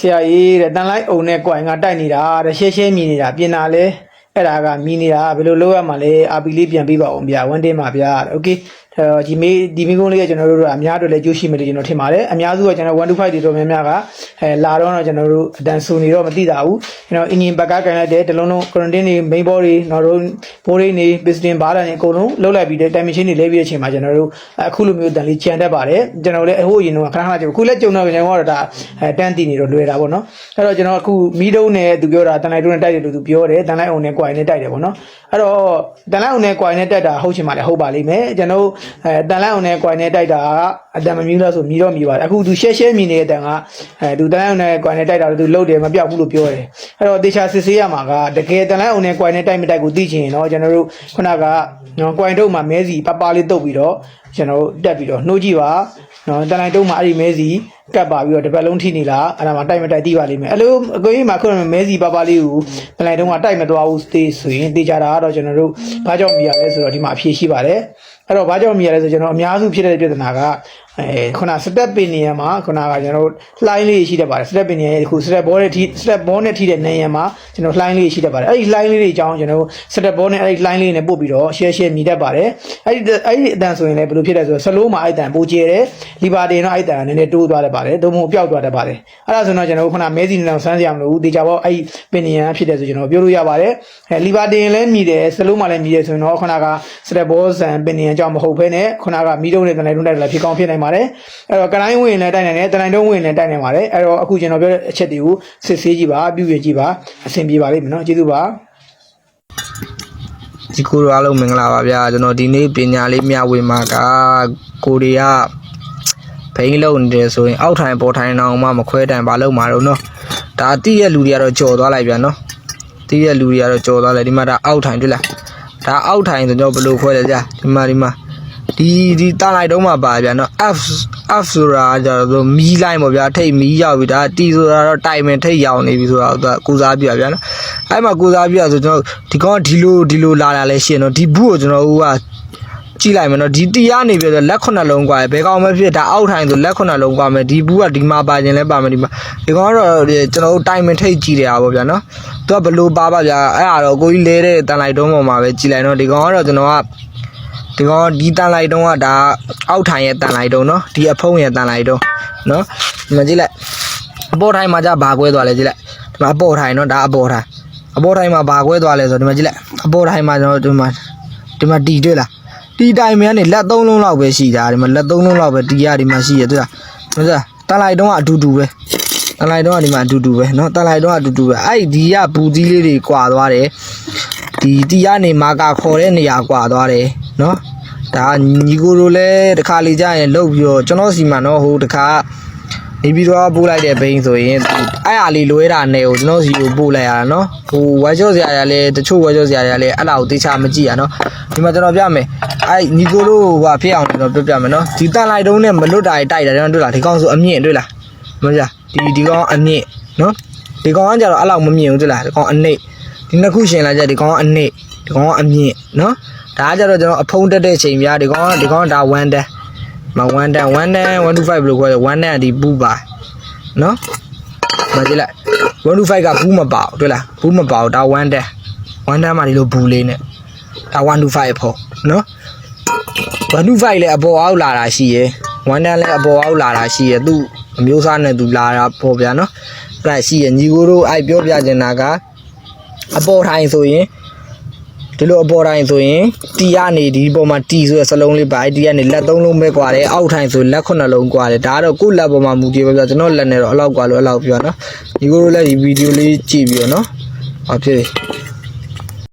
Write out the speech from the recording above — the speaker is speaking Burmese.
ဆရာကြီးတဲ့တန်လိုက်အုံနဲ့ကွိုင်ကတိုက်နေတာတဲ့ရှဲရှဲမြည်နေတာပြင်တာလဲအဲ့ဒါကမြည်နေတာဘယ်လိုလုပ်ရမှာလဲအာပီလေးပြန်ပြီးပါအောင်ဗျာဝန်တင်ပါဗျာโอเค ဒီမေးဒီမိကုန်းလေးကကျွန်တော်တို့ကအများတို့လည်းကြိုးရှိမယ်လို့ကျွန်တော်ထင်ပါတယ်အများစုကကျွန်တော်125တွေတော်များများကအဲလာတော့တော့ကျွန်တော်တို့အတန်ဆူနေတော့မသိတာဘူးကျွန်တော်အင်ဂျင်ဘက်ကကန်လိုက်တဲ့တလုံးလုံး quarantine တွေ main ball တွေနောက်တော့ ball တွေနေ piston bar တွေအကုန်လုံးလှုပ်လိုက်ပြီးတဲ့ time machine တွေလဲပြီးတဲ့အချိန်မှာကျွန်တော်တို့အခုလိုမျိုးတန်လေးကြံတတ်ပါတယ်ကျွန်တော်လည်းအဟိုးအရင်တော့ခဏခဏကြည့်အခုလည်းကြုံတော့ကျွန်တော်ကတော့ဒါအဲတန်းတည်နေတော့လွယ်တာပေါ့နော်အဲ့တော့ကျွန်တော်အခုမီးတုံးနဲ့သူပြောတာတန်လိုက်တုံးနဲ့တိုက်တယ်လို့သူပြောတယ်တန်လိုက်အောင်နဲ့ coin နဲ့တိုက်တယ်ပေါ့နော်အဲ့တော့တန်လိုက်အောင်နဲ့ coin နဲ့တိုက်တာဟုတ်ချင်ပါလေဟုတ်ပါလိမ့်မယ်ကျွန်တော်အဲတန်လိုက်အောင်နဲ့ coin နဲ့တိုက်တာကအတန်မမြူးလားဆိုမြည်တော့မြည်ပါတယ်အခုသူရှဲရှဲမြည်နေတဲ့အတန်ကအဲသူတန်လိုက်အောင်နဲ့ coin နဲ့တိုက်တာလို့သူလုတ်တယ်မပြောက်ဘူးလို့ပြောတယ်အဲ့တော့တေချာစစ်ဆေးရမှာကတကယ်တန်လိုက်အောင်နဲ့ coin နဲ့တိုက်မတိုက်ကိုသိချင်ရင်တော့ကျွန်တော်တို့ခုနကနော် coin တုံးမှာမဲစီပပလေးတုတ်ပြီးတော့ကျွန်တော်တို့တက်ပြီးတော့နှိုးကြည့်ပါနော်တန်လိုက်တုံးမှာအဲ့ဒီမဲစီကတ်ပါပြီးတော့တစ်ပတ်လုံးထိနေလားအဲ့ဒါမှတိုက်မတိုက်သိပါလိမ့်မယ်အဲ့လိုအကိုကြီးမှာခုနကမဲစီပပလေးကိုတန်လိုက်တုံးကတိုက်မသွားဘူးသေးဆိုရင်တေချာတာကတော့ကျွန်တော်တို့ဘာကြောင့်မြည်ရလဲဆိုတော့ဒီမှာအဖြေရှိပါတယ်အဲ့တော့ဘာကြောင့်မြည်ရလဲဆိုကျွန်တော်အများစုဖြစ်တဲ့ပြဿနာကအဲခုန step pin နေရာမှာခုနကကျွန်တော်တို့ line လေးရှိတတ်ပါတယ် step pin နေရာရဲ့ခု step ball နဲ့ထိ step ball နဲ့ထိတဲ့နေရာမှာကျွန်တော် line လေးရှိတတ်ပါတယ်အဲ့ဒီ line လေးတွေအကြောင်းကျွန်တော်တို့ step ball နဲ့အဲ့ဒီ line လေးနဲ့ပို့ပြီးတော့ share share မြည်တတ်ပါတယ်အဲ့ဒီအဲ့ဒီအတန်ဆိုရင်လည်းဘယ်လိုဖြစ်လဲဆိုတော့ slow မှာအဲ့အတန်ပိုကျဲတယ်လီဘာတင်တော့အဲ့အတန်ကနည်းနည်းတိုးသွားတတ်ပါတယ်သို့မဟုတ်ပျောက်သွားတတ်ပါတယ်အဲ့ဒါဆိုတော့ကျွန်တော်တို့ခုနမဲစီနေအောင်ဆန်းစရာမလိုဘူးတေချာပေါ့အဲ့ဒီ pin နေရာဖြစ်တယ်ဆိုကျွန်တော်ပြောလို့ရပါတယ်အဲလီဘာတင်လည်းမြည်တယ် slow မှာလည်းမြည်တယ်ဆိုရင်တော့ခုနက step ball ဆန် pin နေရာအကြောင်းမဟုတ်ဘဲနဲ့ခုနကမီးတုံးနဲ့တနိုင်တုံးတိုက်တယ်လည်းဖြစ်ကောင်းဖြစ်နိုင်ပါတယ်အဲ့တော့ကတိုင်းဝင်လည်းတိုက်နိုင်တယ်တနိုင်တုံးဝင်လည်းတိုက်နိုင်ပါတယ်အဲ့တော့အခုကျွန်တော်ပြောတဲ့အချက်တွေကိုစစ်ဆေးကြည့်ပါပြုပြင်ကြည့်ပါအဆင်ပြေပါလိမ့်မယ်နော်ကျေးဇူးပါဒီကိုရောအားလုံးမင်္ဂလာပါဗျာကျွန်တော်ဒီနေ့ပညာလေးမျှဝေမှာကကိုရီးယားဘိန်းလုံးနေတယ်ဆိုရင်အောက်ထိုင်ပေါ်ထိုင်အောင်မှမခွဲတိုင်ဘာလို့မှာတော့နော်ဒါအတိရဲ့လူတွေကတော့ကြော်သွားလိုက်ဗျာနော်တိရဲ့လူတွေကတော့ကြော်သွားလိုက်ဒီမှာဒါအောက်ထိုင်တွေ့လားဒါအောက်ထိုင်ဆိုတော့ဘယ်လိုခွဲလဲကြာဒီမှာဒီမှာ ဒီဒီတာလိုက်တော့မှပါဗျာနော် F F ဆိုတာကြတော့မီးလိုက်ပေါ့ဗျာထိတ်မီးရောက်ပြီဒါ T ဆိုတာတော့တိုင်မင်ထိတ်ရောက်နေပြီဆိုတော့သူကကိုစားပြဗျာနော်အဲ့မှာကိုစားပြဆိုကျွန်တော်ဒီကောင်ကဒီလိုဒီလိုလာတာလဲရှင်းတော့ဒီဘူးကိုကျွန်တော်ကကြည့်လိုက်မယ်နော်ဒီတီရနေပြီဆိုလက်ခုနှစ်လုံးกว่าဘယ်ကောင်မှဖြစ်ဒါအောက်ထိုင်ဆိုလက်ခုနှစ်လုံးกว่าမယ်ဒီဘူးကဒီမှာပါခြင်းလဲပါမယ်ဒီမှာဒီကောင်ကတော့ကျွန်တော်တို့တိုင်မင်ထိတ်ကြည့်တယ်ပါဗျာနော်သူကဘလို့ပါပါဗျာအဲ့ဒါတော့ကိုကြီးလဲတဲ့တန်လိုက်တုံးပေါ်မှာပဲကြည့်လိုက်နော်ဒီကောင်ကတော့ကျွန်တော်က ဒီကောင်ဒီတန်လိုက်တုံးကဒါအောက်ထိုင်ရဲ့တန်လိုက်တုံးเนาะဒီအဖုံးရဲ့တန်လိုက်တုံးเนาะဒီမှာကြည့်လိုက်အပေါ်ထိုင်မှာじゃဘာကွဲသွားလဲကြည့်လိုက်ဒီမှာအပေါ်ထိုင်เนาะဒါအပေါ်ထိုင်အပေါ်ထိုင်မှာဘာကွဲသွားလဲဆိုတော့ဒီမှာကြည့်လိုက်အပေါ်ထိုင်မှာကျွန်တော်ဒီမှာဒီမှာတီတွေ့လားတီတိုင်မြန်နေလက်သုံးလုံးလောက်ပဲရှိတာဒီမှာလက်သုံးလုံးလောက်ပဲတီရဒီမှာရှိရတွေ့လားမစတန်လိုက်တုံးကအတူတူပဲတန်လိုက်တုံးကဒီမှာအတူတူပဲเนาะတန်လိုက်တုံးကအတူတူပဲအဲ့ဒီကဘူသီးလေးတွေကွာသွားတယ် ဒီတီရနေမာကာခေါ်တဲ့နေရာကွာသွားတယ်နော်ဒါညီကိုလိုလဲတခါလေကြာရင်လှုပ်ပြီးတော့ကျွန်တော်စီမှာနော်ဟိုတခါနေပြီးတော့ပို့လိုက်တဲ့ဘိန်းဆိုရင်အဲ့အားလေးလွဲတာနဲ့ကိုကျွန်တော်စီကိုပို့လိုက်ရတာနော်ဟိုဝါချော့စရာရလဲတချို့ဝါချော့စရာရလဲအဲ့လာကိုတေချာမကြည့်ရနော်ဒီမှာကျွန်တော်ပြမယ်အဲ့ညီကိုလိုဟိုဖြစ်အောင်ကျွန်တော်ပြပြမယ်နော်ဒီတန်လိုက်တုံးနဲ့မလွတ်တာတိုက်တာတွေ့လားဒီကောင်ဆိုအမြင့်တွေ့လားမကြဒီဒီကောင်အမြင့်နော်ဒီကောင်ကကြတော့အဲ့လောက်မမြင့်ဘူးတွေ့လားဒီကောင်အနှိမ့် ဒီနှစ်ခုရှင်လာကြဒီကောင်ကအနစ်ဒီကောင်ကအမြင့်နော်ဒါကကြတော့ကျွန်တော်အဖုံးတက်တဲ့ချိန်ပြဒီကောင်ကဒီကောင်ကဒါ1တန်းမ1တန်း1တန်း125ဘယ်လိုခေါ်လဲ1တန်းကဒီပူပါနော်မကြည့်လိုက်125ကဘူးမပါဘူးတွေ့လားဘူးမပါဘူးဒါ1တန်း1တန်းမှဒီလိုဘူးလေးနဲ့ဒါ125အဖို့နော်125လည်းအပေါ်အောက်လာတာရှိရယ်1တန်းလည်းအပေါ်အောက်လာတာရှိရယ်သူ့အမျိုးအစားနဲ့သူလာတာပေါ့ဗျာနော်အဲ့ဒါရှိရယ်ညီကိုတို့အဲ့ပြောပြချင်တာက အပေါ်ထိုင်ဆိုရင်ဒီလိုအပေါ်ထိုင်ဆိုရင်တီကနေဒီပေါ်မှာတီဆိုရစလုံးလေးပါတီကနေလက်သုံးလုံးပဲကွာတယ်အောက်ထိုင်ဆိုလက်ခုနှစ်လုံးကွာတယ်ဒါကတော့ကိုယ့်လက်ပေါ်မှာမူတည်ပဲပြကျွန်တော်လက်နဲ့တော့အလောက်ကွာလို့အလောက်ပြောနော်ဒီကိုလိုလည်းဒီဗီဒီယိုလေးကြည့်ပြီးတော့နော်ဟောဖြစ်တယ်